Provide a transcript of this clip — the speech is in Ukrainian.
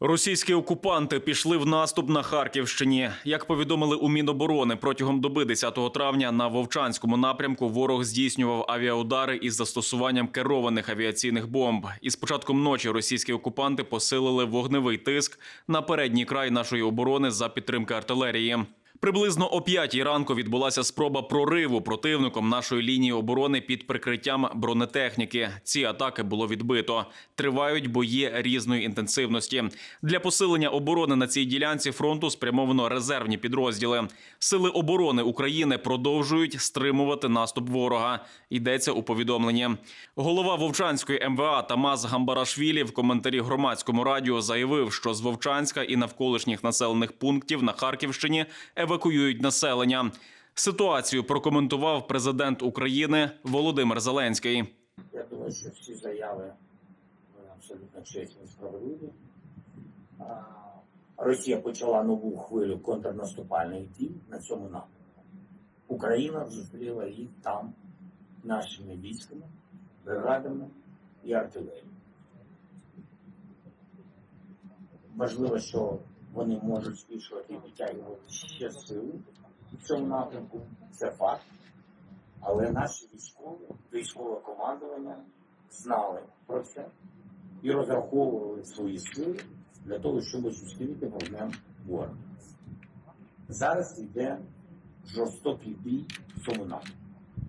Російські окупанти пішли в наступ на Харківщині. Як повідомили у Міноборони, протягом доби 10 травня на Вовчанському напрямку ворог здійснював авіаудари із застосуванням керованих авіаційних бомб. І з початком ночі російські окупанти посилили вогневий тиск на передній край нашої оборони за підтримки артилерії. Приблизно о п'ятій ранку відбулася спроба прориву противником нашої лінії оборони під прикриттям бронетехніки. Ці атаки було відбито. Тривають бої різної інтенсивності. Для посилення оборони на цій ділянці фронту спрямовано резервні підрозділи. Сили оборони України продовжують стримувати наступ ворога. Йдеться у повідомленні. Голова Вовчанської МВА Тамас Гамбарашвілі в коментарі громадському радіо заявив, що з Вовчанська і навколишніх населених пунктів на Харківщині евакуюють населення. Ситуацію прокоментував президент України Володимир Зеленський. Я думаю, що всі заяви абсолютно чесні і справедливі. Росія почала нову хвилю контрнаступальних дій на цьому напрямку. Україна зустріла їх там нашими військами, бригадами і артилерією. Важливо, що вони можуть збільшувати і витягувати ще сили в цьому напрямку. Це факт. Але наші військові, військове командування знали про це і розраховували свої сили для того, щоб зустріти вогнем ворога. Зараз йде жорстокий бій в цьому напрямку.